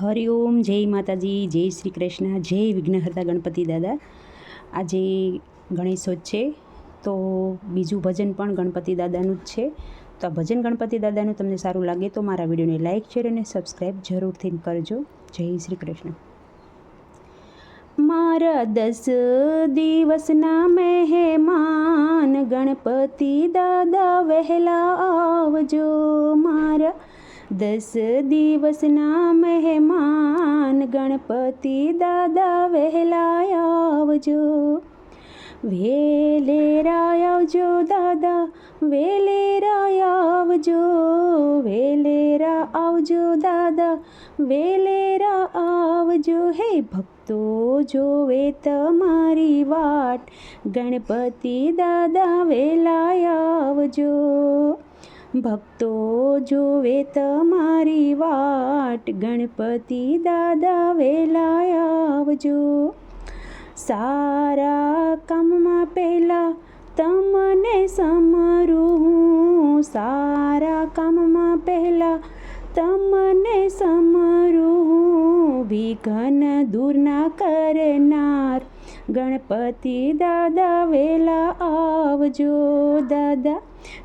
હરિઓમ જય માતાજી, જય શ્રી કૃષ્ણ, જય વિઘ્નહર્તા ગણપતિ દાદા. આજે ગણેશોત્સવ છે, તો બીજું ભજન પણ ગણપતિ દાદાનું જ છે. તો આ ભજન ગણપતિ દાદાનું તમને સારું લાગે તો મારા વિડીયોને લાઇક શેર અને સબસ્ક્રાઈબ જરૂરથી કરજો. જય શ્રી કૃષ્ણ. મારા દસ દિવસના મહેમાન ગણપતિ દાદા વહેલા આવજો. દસ દિવસના મહેમાન ગણપતિ દાદા વહેલા આવજો. વેલેરા આવજો દાદા વેલેરા આવજો. વેલેરા આવજો દાદા વેલેરા આવજો. હે ભક્તો, જોવે તમારી વાટ. ગણપતિ દાદા વેલા આવજો. ભક્તો જોવે તમારી વાટ. ગણપતિ દાદા વેલા આવજો. સારા કામમાં પહેલાં તમને સમરું. હું સારા કામમાં પહેલાં તમને સમરું. હું વિઘન દૂર ના કરનાર ગણપતિ દાદા વેલા આવજો. દાદા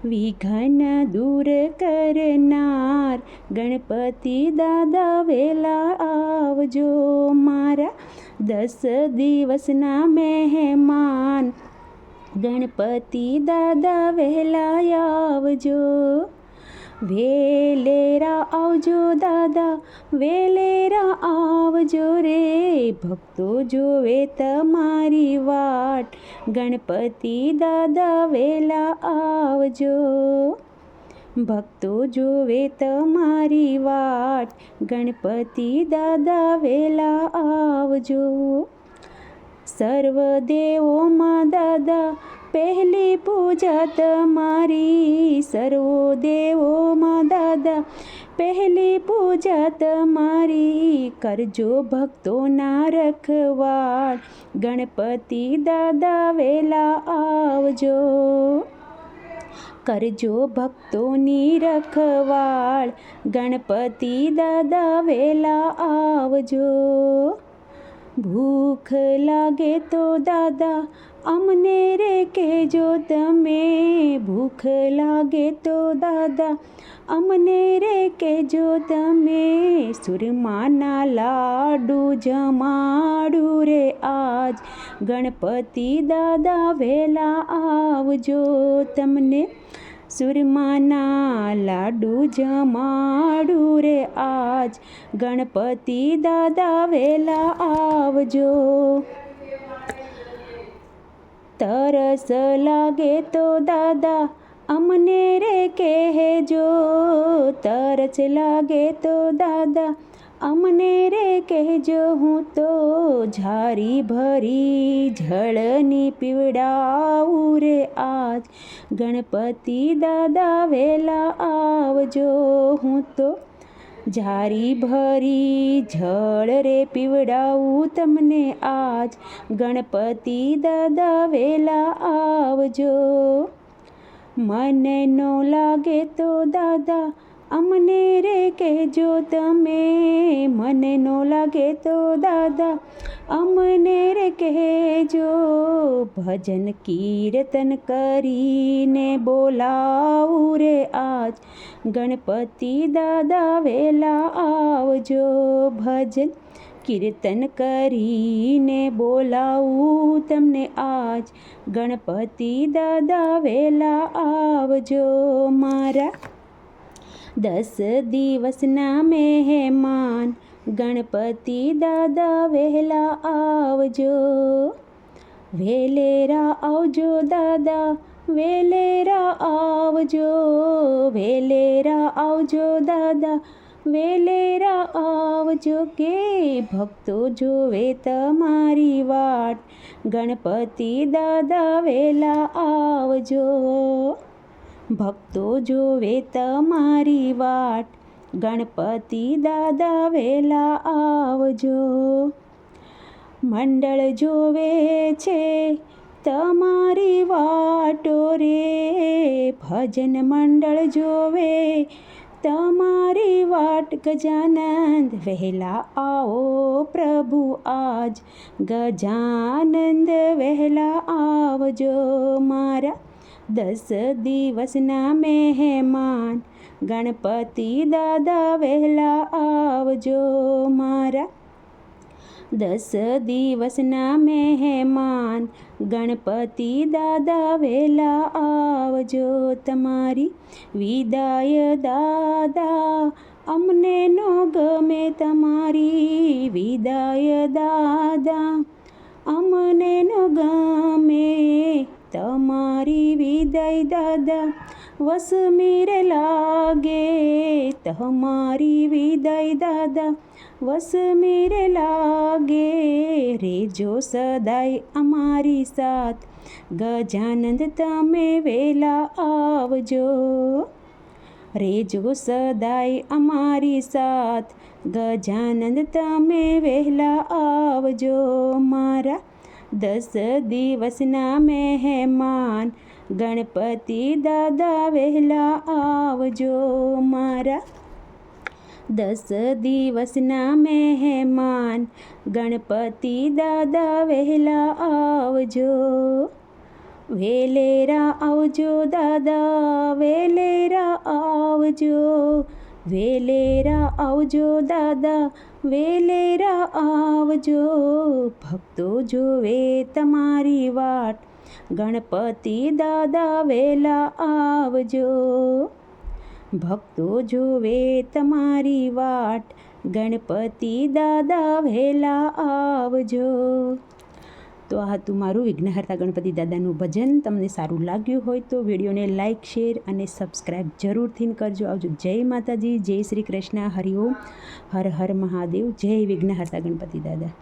વિઘન દૂર કરનાર. ગણપતિ દાદા વેલા આવજો મારા. દસ દિવસના મહેમાન. ગણપતિ દાદા વહેલા આવજો. વેલેરા આવજો દાદા, વેલેરા આવજો રે ભક્તો જોવે તમારી વાટ. ગણપતિ દાદા વેલા આવજો. ભક્તો જોવે તમારી વાટ. ગણપતિ દાદા વેલા આવજો. સર્વ દેવોમાં દાદા પહેલી પૂજા તમારી સર્વો દેવોમાં દાદા. પહેલી પૂજા તમારી કરજો ભક્તોના રખવાળ ગણપતિ દાદા વેલા આવજો. કરજો ભક્તોની રખવાળ ગણપતિ દાદા વેલા આવજો. ભૂખ લાગે તો દાદા, અમને રે કહેજો તમે. ભૂખ લાગે તો દાદા, અમને રે કહેજો તમે. સુરમાના લાડુ જમાડું રે આજ. ગણપતિ દાદા વહેલા આવજો તમને. સુરમાના લાડુ જમાડું રે આજ ગણપતિ દાદા વેલા આવજો તરસ લાગે તો દાદા અમને રે કહેજો તરસ લાગે તો દાદા અમને રે કહેજો હું તો ઝારી ભરી જળની પીવડાવું રે આજ. ગણપતિ દાદા વેલા આવજો હું તો ઝારી ભરી જળ રે પીવડાવું તમને આજ. ગણપતિ દાદા વેલા આવજો. મને નો લાગે તો દાદા અમને રે કહેજો તમે. મને નો લાગે તો દાદા, અમને રે કહેજો. ભજન કીર્તન કરીને બોલાવું રે આજ. ગણપતિ દાદા વેલા આવજો. ભજન કીર્તન કરીને બોલાવું તમને આજ. ગણપતિ દાદા વેલા આવજો મારા. દસ દિવસના મહેમાન ગણપતિ દાદા વહેલા આવજો. વેલેરા આવજો દાદા, વેલેરા આવજો. વેલેરા આવજો દાદા, વેલેરા આવજો. કે ભક્તો જોવે તમારી વાટ, ગણપતિ દાદા વેલા આવજો. ભક્તો જોવે તમારી વાટ. ગણપતિ દાદા વેલા આવજો. મંડળ જોવે છે તમારી વાટો રે. ભજન મંડળ જોવે તમારી વાટ. ગજાનંદ વહેલા આવો પ્રભુ આજ. ગજાનંદ વહેલા આવજો મારા દસ દિવસના મહેમાન. ગણપતિ દાદા વહેલા આવજો મારા. દસ દિવસના મહેમાન. ગણપતિ દાદા વહેલા આવજો તમારી. વિદાય દાદા, અમને નો ગમે તમારી. વિદાય દાદા, અમને નો ગમે તમારી વિદાય દાદા વસમીર લાગે. તમારી વિદાય દાદા વસમીર લાગે. રેજો સદાય અમારી સાથ, ગજાનંદ તમે વેલા આવજો. રેજો સદાય અમારી સાથ, ગજાનંદ તમે વહેલા આવજો. મારા દસ દિવસના મહેમાન, ગણપતિ દાદા વહેલા આવજો મારા. દસ દિવસના મહેમાન, ગણપતિ દાદા વહેલા આવજો. વેલેરા આવજો દાદા, વેલેરા આવજો. વેલેરા આવજો દાદા વેલેરા આવજો, ભક્તો જોવે તમારી વાટ. ગણપતિ દાદા વેલા આવજો, ભક્તો જોવે તમારી વાટ. ગણપતિ દાદા વેલા આવજો. તો આ હતું મારું વિઘ્નહર્તા ગણપતિ દાદાનું ભજન. તમને સારું લાગ્યું હોય તો વિડીયોને લાઇક શેર અને સબસ્ક્રાઈબ જરૂરથી કરજો. આવજો. જય માતાજી. જય શ્રી કૃષ્ણ. હરિઓમ હર હર મહાદેવ. જય વિઘ્નહર્તા ગણપતિ દાદા.